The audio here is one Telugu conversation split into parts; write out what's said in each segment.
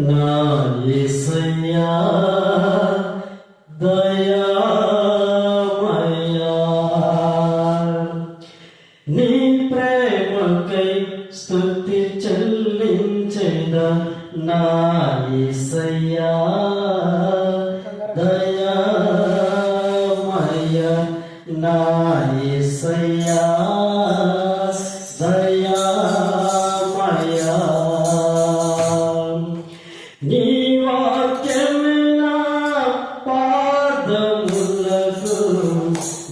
నా యేసయ్యా దయామయ్యా నీ ప్రేమకై స్తుతి చెల్లించేద నా యేసయ్యా దయామయ్య నా యేసయ్యా నీ వాక్యమే పాదములకు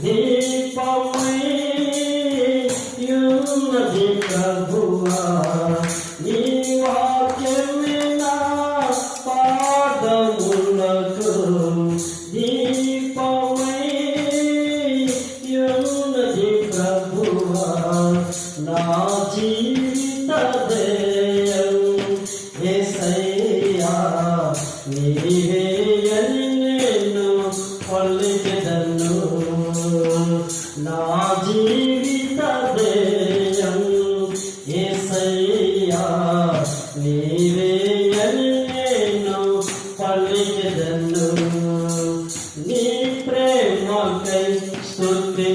దీపమై యున్నది ప్రభువా నీ వాక్యమే పాదములకు దీపమై యున్నది ప్రభువా నా జీవిత నీవే అని నేను పలికెదను నా జీవిత దేయం యేసయ్యా నీవే అని నేను పలికెదను నీ ప్రేమకై స్తుతి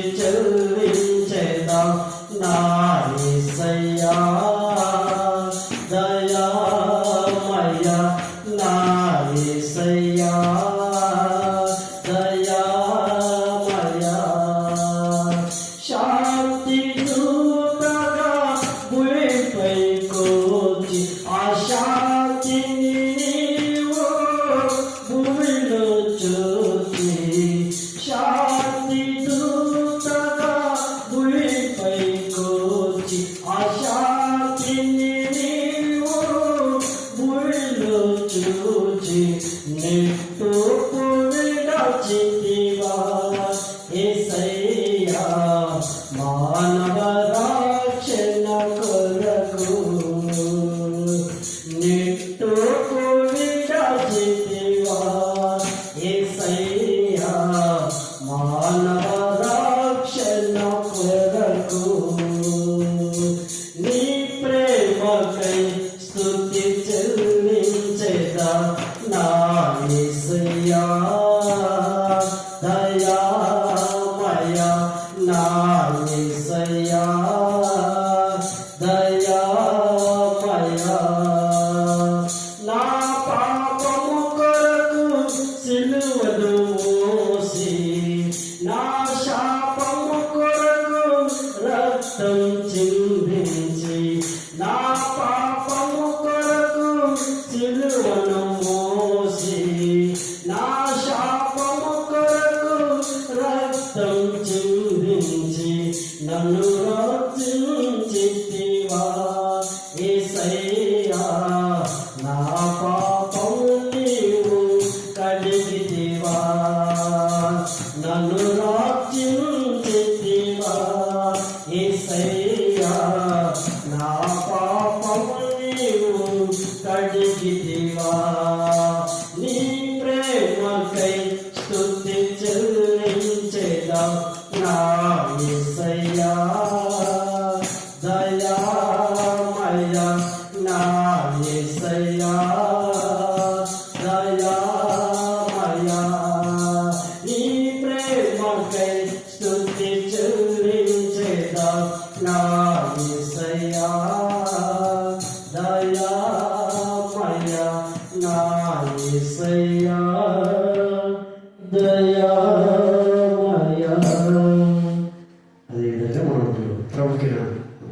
చూచి విడచితివా యేసయ్యా మానవ రక్షణ కొరకు నిట్టుకు విడచితివా యేసయ్యా మానవ రక్షణ కొరకు నీ ప్రేమకై స్తుతి చెల్లు చిందించి నా పాపము కొరకు సిలువను నన్ను రక్షించితివా యేసయ్యా నా పాపము నీవు కడిగితివా? నన్ను రక్షించితివా యేసయ్యా దయామయ నీ ప్రేమకై స్తుతి చెల్లించేదా